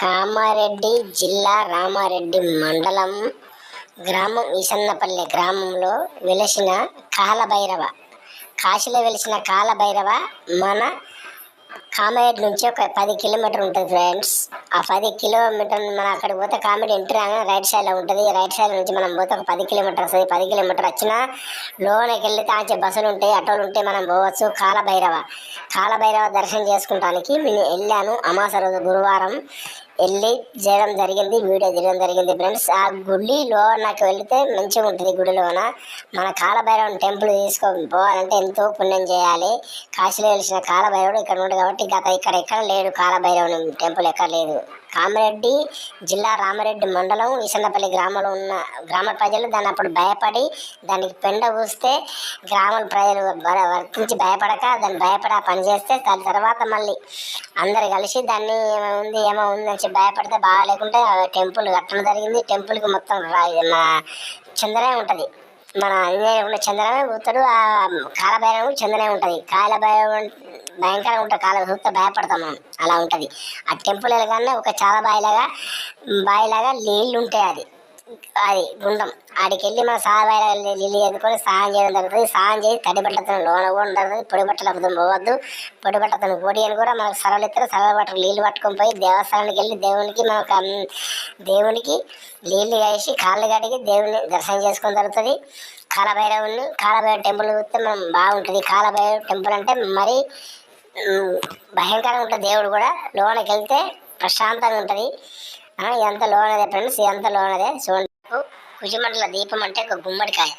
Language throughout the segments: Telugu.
కామారెడ్డి జిల్లా రామారెడ్డి మండలం గ్రామం ఈసన్నపల్లె గ్రామంలో వెలసిన కాలభైరవ. కాశీలో వెలిసిన కాలభైరవ మన కామారెడ్డి నుంచి ఒక పది కిలోమీటర్ ఉంటుంది ఫ్రెండ్స్. ఆ పది కిలోమీటర్ మనం అక్కడ పోతే కామెడీ ఎంట్రీ రాగానే రైట్ సైడ్లో ఉంటుంది. రైట్ సైడ్ నుంచి మనం పోతే ఒక పది కిలోమీటర్ వస్తుంది. పది కిలోమీటర్ వచ్చినా లోనకి వెళ్ళి తాంచే బస్సులు ఉంటాయి ఆటోలు ఉంటాయి మనం పోవచ్చు కాలభైరవ. కాలభైరవ దర్శనం చేసుకుంటానికి నేను వెళ్ళాను అమాస రోజు గురువారం. వెళ్ళి చేయడం జరిగింది వీడియో తీయడం జరిగింది ఫ్రెండ్స్. ఆ గుడిలో నాకు వెళితే మంచిగా ఉంటుంది గుడిలోన మన కాలభైరవం టెంపుల్ తీసుకొని పోవాలంటే ఎంతో పుణ్యం చేయాలి. కాశీలో వెలిసిన కాలభైరవుడు ఇక్కడ ఉంది కాబట్టి గత ఇక్కడ ఎక్కడ లేడు. కాలభైరవుని టెంపుల్ ఎక్కడ లేదు. కామారెడ్డి జిల్లా రామారెడ్డి మండలం ఈసన్నపల్లి గ్రామంలో ఉన్న గ్రామ ప్రజలు దాన్ని అప్పుడు భయపడి దానికి పెండ పూస్తే గ్రామ ప్రజలు వర్తించి భయపడక దాన్ని భయపడి ఆ పని చేస్తే దాని తర్వాత మళ్ళీ అందరు కలిసి దాన్ని ఏమో ఉంది ఏమో ఉందని అని భయపడితే బాగా లేకుంటే ఆ టెంపుల్ కట్టడం జరిగింది. టెంపుల్కి మొత్తం రా- మా చందనే ఉంటుంది. మన ఆంజనేయుడు ఉన్న చందనమే పోతాడు ఆ కాలభైరవం చందనే ఉంటుంది. కాలభైరవం భయంకరంగా ఉంటుంది. కాలం చూస్తే భయపడతాం మనం. అలా ఉంటుంది. ఆ టెంపుల్ వెళ్ళగానే ఒక చాలా బాయిలాగా బాయిలాగా నీళ్ళు ఉంటాయి అది. అది గుండం. ఆడికి వెళ్ళి మన సాబాయిలా నీళ్ళు ఎదుకొని స్నానం చేయడం జరుగుతుంది. స్నానం చేసి తడి బట్టలతో లోన కూడా ఉండదు పొడి బట్టలకు పోవద్దు. పొడి బట్టలతో పొడి అని కూడా మనకు సరళ ఇస్తారు సరళ బట్టలు నీళ్ళు పట్టుకొని పోయి దేవస్థానానికి వెళ్ళి దేవునికి మనకు దేవునికి నీళ్ళు వేసి కాళ్ళు కడిగి దేవుని దర్శనం చేసుకొని జరుగుతుంది. కాలభైరవుని కాలభైరవ టెంపుల్ చూస్తే మనం బాగుంటుంది. కాలభైరవ టెంపుల్ అంటే మరి భయంకరంగా ఉంటుంది దేవుడు కూడా. లోనకి వెళ్తే ప్రశాంతంగా ఉంటుంది. ఎంత ఇదంతా లోనదే ఫ్రెండ్స్ ఇదంతా లోనదే. చూడండి కుజిమంటల దీపం అంటే ఒక గుమ్మడికాయ.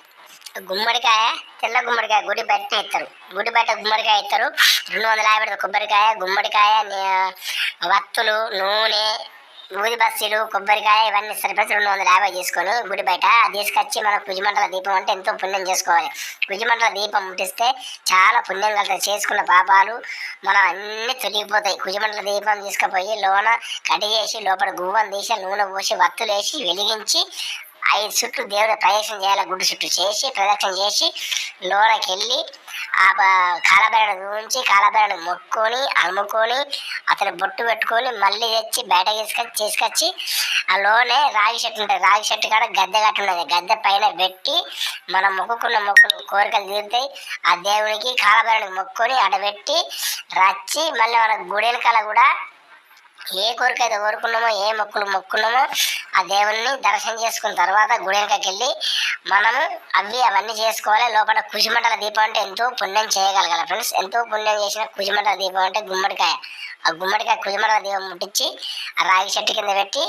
గుమ్మడికాయ తెల్ల గుమ్మడికాయ గుడి బయట ఇస్తారు. గుడి బయట గుమ్మడికాయ ఇస్తారు. రెండు వందల యాభై కొబ్బరికాయ గుమ్మడికాయ వత్తులు నూనె ఊది బస్తీలు కొబ్బరికాయ ఇవన్నీ సరిపడి రెండు వందల యాభై తీసుకొని గుడి బయట తీసుకొచ్చి మన కుజిమంటల దీపం అంటే ఎంతో పుణ్యం చేసుకోవాలి. కుజిమంటల దీపం ముట్టిస్తే చాలా పుణ్యం కలుగుతుంది. చేసుకున్న పాపాలు మన అన్నీ తొలగిపోతాయి. కుజిమంటల దీపం తీసుకుపోయి లోన కడిగేసి లోపల గువ్వం తీసి నూనె పోసి వత్తులు వేసి వెలిగించి ఐదు చుట్టూ దేవుడు ప్రదక్షిణ చేయాలి? గుడి చుట్టూ చేసి ప్రదక్షిణ చేసి లోనకి వెళ్ళి ఆ కాలబేరను ఉంచి కాలబేరను మొక్కుకొని అమ్ముకొని అతను బొట్టు పెట్టుకొని మళ్ళీ తెచ్చి బయట తీసుకొచ్చి తీసుకొచ్చి ఆ లోనే రాగి చెట్టు ఉంటుంది. రాగి చెట్టు కాడ గద్దె కట్టు ఉన్నది. గద్దె పైన పెట్టి మనం మొక్కుకున్న మొక్కులు కోరికలు తీరుతాయి. ఆ దేవునికి కాలబేరనికి మొక్కుకొని అడబెట్టి రచ్చి మళ్ళీ మన గుడి వెనకాల కూడా ఏ కోరిక అయితే కోరుకున్నామో ఏ మొక్కులు మొక్కున్నామో ఆ దేవుణ్ణి దర్శనం చేసుకున్న తర్వాత గుడికి వెళ్ళి మనము అవి అవన్నీ చేసుకోవాలి. లోపల కుజిమంటల దీపం అంటే ఎంతో పుణ్యం చేయగలగాలి ఫ్రెండ్స్. ఎంతో పుణ్యం చేసిన కుజిమంటల దీపం అంటే గుమ్మడికాయ. ఆ గుమ్మడికాయ కుజిమంటల దీపం ముట్టించి ఆ రాగి చెట్టు కింద పెట్టి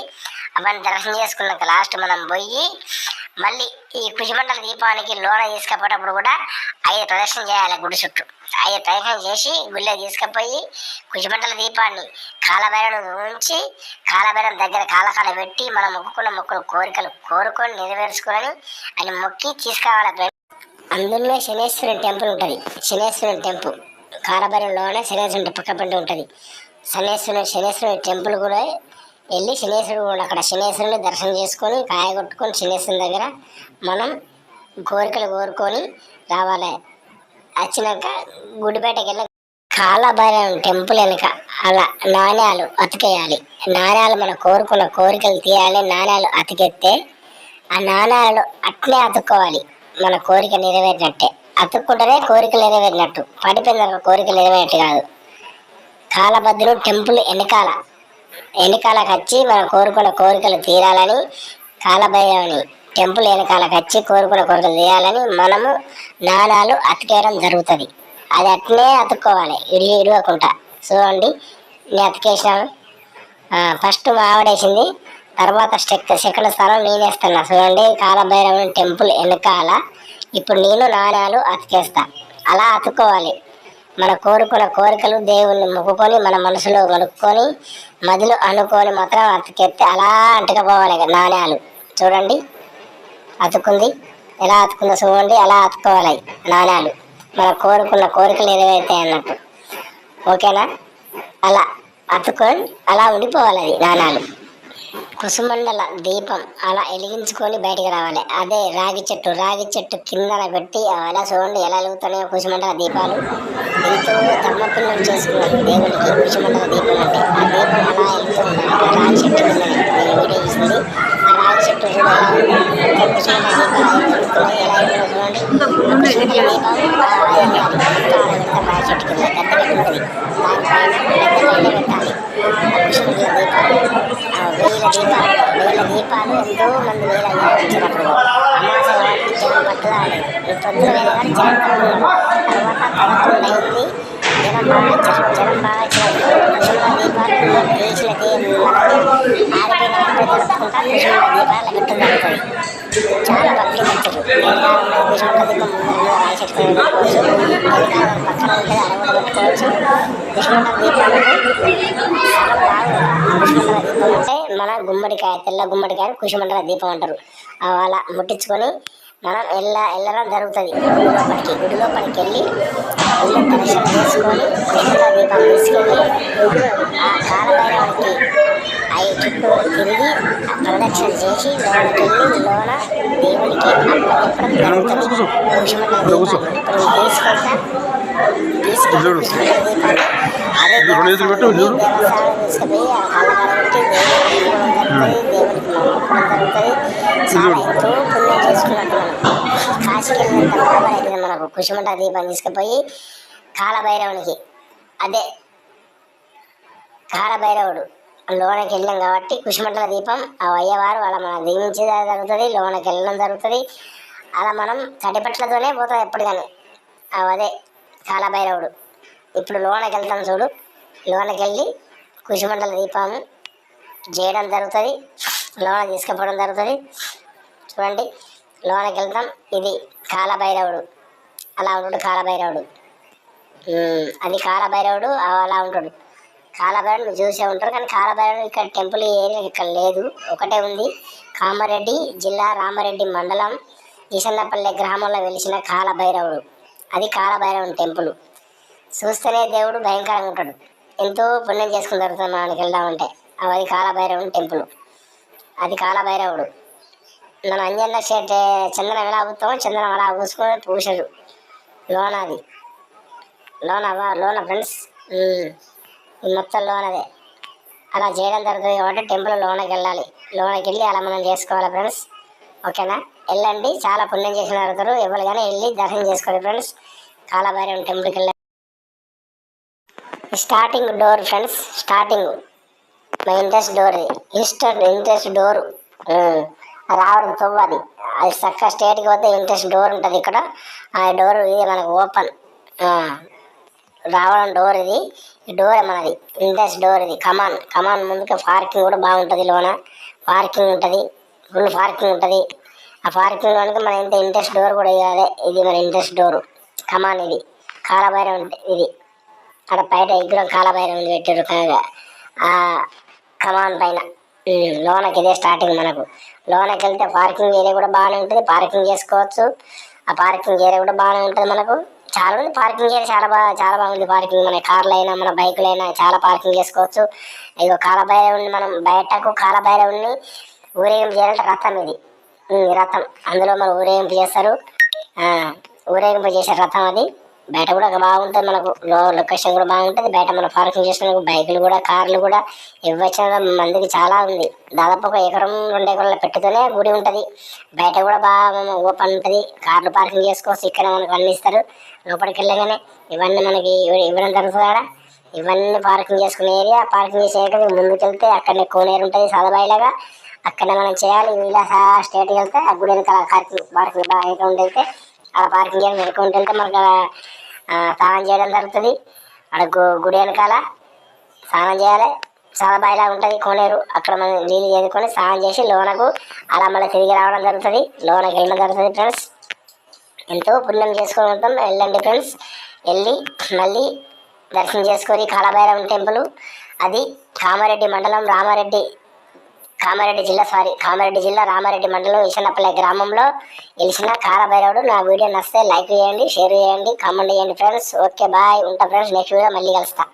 అవన్నీ దర్శనం చేసుకున్నాక లాస్ట్ మనం పోయి మళ్ళీ ఈ కుజిమండల దీపానికి లోన తీసుకుపోయేటప్పుడు కూడా ఐదు ప్రదక్షిణ చేయాలి గుడి చుట్టూ. ఐదు ప్రదక్షిణ చేసి గుళ్ళో తీసుకుపోయి కుజిమండల దీపాన్ని కాలబైరను ఉంచి కాలబైరం దగ్గర కాలకాల పెట్టి మనం మొక్కుకున్న మొక్కులు కోరికలు కోరుకొని నెరవేర్చుకొని అని మొక్కి తీసుకురావాలి అందులోనే శనేశ్వరుని టెంపుల్ ఉంటుంది. శనేశ్వరుని టెంపుల్ కాలభైరంలోనే శనేశ్వరుని పక్క పంట ఉంటుంది. శనేశ్వరుని శనేశ్వరుని టెంపుల్ కూడా వెళ్ళి శనేశ్వరుడు కూడా అక్కడ శనేశ్వరుని దర్శనం చేసుకొని కాయ కొట్టుకొని శనేశ్వరుని దగ్గర మనం కోరికలు కోరుకొని రావాలి. వచ్చినాక గుడిపేటకి వెళ్ళి కాలభైరవం టెంపుల్ వెనుక అలా నాణ్యాలు అతికేయాలి. నాణ్యాలు మనం కోరుకున్న కోరికలు తీయాలి నాణ్యాలు అతికెత్తే ఆ నాణ్యాలు అట్లే అతుక్కోవాలి. మన కోరిక నెరవేరినట్టే. అతుక్కుంటేనే కోరిక నెరవేరినట్టు. పడిపోయిన కోరికలు కోరిక నెరవేరినట్టు కాదు. కాలభద్రుడు టెంపుల్ వెనకాల వెనకాలకు వచ్చి మనం కోరుకున్న కోరికలు తీరాలని కాలభైరవుని టెంపుల్ వెనకాలకు వచ్చి కోరుకున్న కోరికలు తీరాలని మనము నాణాలు అతికేయడం జరుగుతుంది. అది అట్లే అతుక్కోవాలి ఇడి ఇడవకుండా చూడండి నేను అతికేసాను ఫస్ట్ మావిడేసింది తర్వాత స్టెక్ సెకండ్ స్థానం నేనేస్తున్నా చూడండి కాలభైరవుని టెంపుల్ వెనకాల ఇప్పుడు నేను నాణాలు అతికేస్తా. అలా అతుక్కోవాలి. మన కోరుకున్న కోరికలు దేవుణ్ణి మొక్కుకొని మన మనసులో కొనుక్కొని మదిలో అనుకొని మాత్రం అతికెత్తి అలా అంటుకపోవాలి ఇక నాణ్యాలు చూడండి. అతుకుంది ఎలా అతుకుందో చూడండి. అలా అతుకోవాలి నాణ్యాలు మన కోరుకున్న కోరికలు ఏదైతే అన్నట్టు. ఓకేనా? అలా అతుకొని అలా ఉండిపోవాలి అది నాణ్యాలు పసుమండల దీపం అలా వెలిగించుకొని బయటికి రావాలి అదే రాగి చెట్టు రాగి చెట్టు కింద పెట్టి అలా చూడండి ఎలా వెలుగుతున్నాయో కుసుమండల దీపాలు ఎంతో తమ్మపిల్లలు చేసుకున్నారు దేవుడికి కుసుమండల దీపం అంటే ఆ దీపం అలా వెళ్తూ రాగి చెట్టు కిందనే ఆ రాగి చెట్టు కూడా ఎలా చూడండి రాగి చెట్టు కింద దీపాలు ఎంతో మంది వేల జనం వచ్చినప్పుడు అమాస కాబట్టి జనం పట్ల పొద్దున వేల కానీ జనం తక్కువ ఉన్నారు. తర్వాత పదకొండు అయింది జనం బాగా వచ్చారు జనం బాగా వచ్చారు కుషమండల దీపాలు దేశీల ఆరిపోయిన ఆరిపోయి జరుపుకుంటా కుషమండల దీపాలు పెట్టడం జరుగుతుంది చాలా భక్తులు వచ్చారు కుషమండల దీపం ముందర రాయి చెట్టుకొని పెట్టుకోవచ్చు వెనకాల పక్కన ఉంటుంది అడవులు అంటే మన గుమ్మడికాయ తెల్ల కుషమండల కుషమండల దీపం అంటారు. ఆ అలా ముట్టించుకొని మనం ఎల్ల వెళ్ళడం జరుగుతుంది. గుడి లోపలికి గుడి లోపలికి వెళ్ళి వెళ్ళి దర్శనం చేసుకొని కుషమండల దీపం తీసుకెళ్ళి ఆ కాలభైరవుడికి అవి చుట్టూ తిరిగి ప్రదక్షిణ చేసి లోనకి వెళ్ళి లోన దేవునికి అప్పచెప్పడం జరుగుతుంది. కుషమండల దీపాన్ని ఇప్పుడు తీసుకెళ్తా అదే రెండు చేతులు పెట్టు, చూడు. మనకు కుషమంట దీపం తీసుకుపోయి కాలభైరవునికి. అదే కాలభైరవుడు. లోనకి వెళ్ళాం కాబట్టి కుషమంటల దీపం ఆ అయ్యవారు అలా మనం దీవించే జరుగుతుంది లోనకి వెళ్ళడం జరుగుతుంది. అలా మనం తడిపట్లతోనే పోతాం ఎప్పుడు కానీ అదే కాలభైరవుడు ఇప్పుడు లోనకి వెళ్తాం చూడు. లోనకి వెళ్ళి కుషిమండల దీపం చేయడం జరుగుతుంది లోన తీసుకుపోవడం జరుగుతుంది. చూడండి లోనకి వెళ్తాం ఇది కాలభైరవుడు. అలా ఉంటాడు కాలభైరవుడు. అది కాలభైరవుడు అలా ఉంటాడు. కాలభైరవుడు మీరు చూసే ఉంటారు కానీ కాలభైరవుడు ఇక్కడ టెంపుల్ ఏరియా ఇక్కడ లేదు. ఒకటే ఉంది. కామారెడ్డి జిల్లా రామారెడ్డి మండలం ఈసన్నపల్లె గ్రామంలో వెలిసిన కాలభైరవుడు. అది కాలభైరవుని టెంపుల్. చూస్తేనే దేవుడు భయంకరంగా ఉంటాడు. ఎంతో పుణ్యం చేసుకుని జరుగుతుంది మనకి వెళ్దామంటే అది కాలభైరవుని టెంపుల్. అది కాలభైరవుడు. మన అంజన్న షేట్ చందనం ఎలా పూస్తామో చందనం అలా పూసుకొని పూసారు లోన అది. లోన అవ్వ- లోన ఫ్రెండ్స్. మొత్తం లోనదే. అలా చేయడం జరుగుతుంది కాబట్టి టెంపుల్ లోనకి వెళ్ళాలి లోనకి వెళ్ళి అలా మనం చేసుకోవాలి ఫ్రెండ్స్. ఓకేనా? వెళ్ళండి. చాలా పుణ్యం చేసిన జరుగుతారు ఎవరికైనా కానీ వెళ్ళి దర్శనం చేసుకోండి ఫ్రెండ్స్. కాలభైరవం టెంపుల్కి వెళ్ళండి. Starting door friends. స్టార్టింగ్ మా ఇంట్రెస్ట్ డోర్ ఇది. ఇన్స్టర్ ఇంట్రెస్ట్ డోర్. రావడం తవ్వది అది. చక్క స్టేట్కి పోతే ఇంట్రెస్ట్ డోర్ ఉంటుంది ఇక్కడ. ఆ డోర్ ఇది మనకు ఓపెన్. రావడం డోర్ ఇది. ఈ డోర్ మనది. ఇంట్రెస్ట్ డోర్ ఇది. Come on. కమాన్ ముందుకు పార్కింగ్ కూడా బాగుంటుంది లోన. పార్కింగ్ ఉంటుంది. ఫుల్ పార్కింగ్ ఉంటుంది. ఆ పార్కింగ్ లోనికి మన ఇంత ఇంట్రెస్ట్ డోర్ కూడా ఇది ఇది మన ఇంట్రెస్ట్ డోర్. కమాన్ ఇది. కాలభైరం ఇది. అక్కడ బయట విగ్రహం కాలభైరం ఉంది పెట్టారు కాగా. ఆ కమాన్ పైన. లోనకి ఇదే స్టార్టింగ్ మనకు. లోనకి వెళ్తే పార్కింగ్ ఏరియా కూడా బాగానే ఉంటుంది. పార్కింగ్ చేసుకోవచ్చు. ఆ పార్కింగ్ ఏరియా కూడా బాగానే ఉంటుంది మనకు. చాలా ఉంది పార్కింగ్ ఏరియా చాలా బాగా చాలా బాగుంది పార్కింగ్. మన కార్లు అయినా మన బైకులు అయినా చాలా పార్కింగ్ చేసుకోవచ్చు. ఇగో కాలభైరవుని మనం బయటకు కాలభైరవుని ఊరేగింపు చేయాలంటే రథం ఇది. రథం. అందులో మనం ఊరేగింపు చేస్తారు. ఊరేగింపు చేసే రథం అది. బయట కూడా బాగుంటుంది మనకు. లో- లొకేషన్ కూడా బాగుంటుంది. బయట మనం పార్కింగ్ చేసుకునే బైకులు కూడా కార్లు కూడా ఇవ్వచ్చిన మందికి చాలా ఉంది. దాదాపు ఒక ఎకరం రెండు ఎకరాల పెట్టుతూనే గుడి ఉంటుంది. బయట కూడా బాగా ఓపెన్ ఉంటుంది. కార్లు పార్కింగ్ చేసుకోవచ్చు. ఇక్కడ మనకు అన్ని ఇస్తారు. లోపలికి వెళ్ళగానే ఇవన్నీ మనకి ఇవ్వడం జరుగుతుంది ఇవన్నీ పార్కింగ్ చేసుకునే ఏరియా. పార్కింగ్ చేసే ఏరియా ముందుకు వెళ్తే అక్కడనే కోనేరు ఉంటుంది సదబాయిలాగా. అక్కడ మనం చేయాలి ఇలా స్టేట్కి వెళ్తే ఆ గుడి వెనకాల పార్కింగ్ పార్కింగ్ బాగా అకౌంట్ వెళ్తే ఆ పార్కింగ్ చేయడం అకౌంట్ వెళ్తే మనకు స్నానం చేయడం జరుగుతుంది. అక్కడ గుడి వెనకాల స్నానం చేయాలి. చాలా బాయిలా ఉంటుంది కోనేరు. అక్కడ మనం నీళ్ళు చేసుకొని స్నానం చేసి లోనకు అలా మళ్ళీ తిరిగి రావడం జరుగుతుంది. లోనకి వెళ్ళడం జరుగుతుంది ఫ్రెండ్స్ ఎంతో పుణ్యం చేసుకొని ఉంటాం వెళ్ళండి ఫ్రెండ్స్ వెళ్ళి మళ్ళీ దర్శనం చేసుకొని కాళభైరవం టెంపుల్ అది కామారెడ్డి మండలం రామారెడ్డి కామారెడ్డి జిల్లా సారీ కామారెడ్డి జిల్లా రామారెడ్డి మండలం ఈశన్నపల్లె గ్రామంలో వెలిసిన కారభైరవుడు నా వీడియో నచ్చితే లైక్ చేయండి షేర్ చేయండి కామెంట్ చేయండి ఫ్రెండ్స్. Okay bye. ఉంటా ఫ్రెండ్స్. నెక్స్ట్ వీడియో మళ్ళీ కలుస్తా.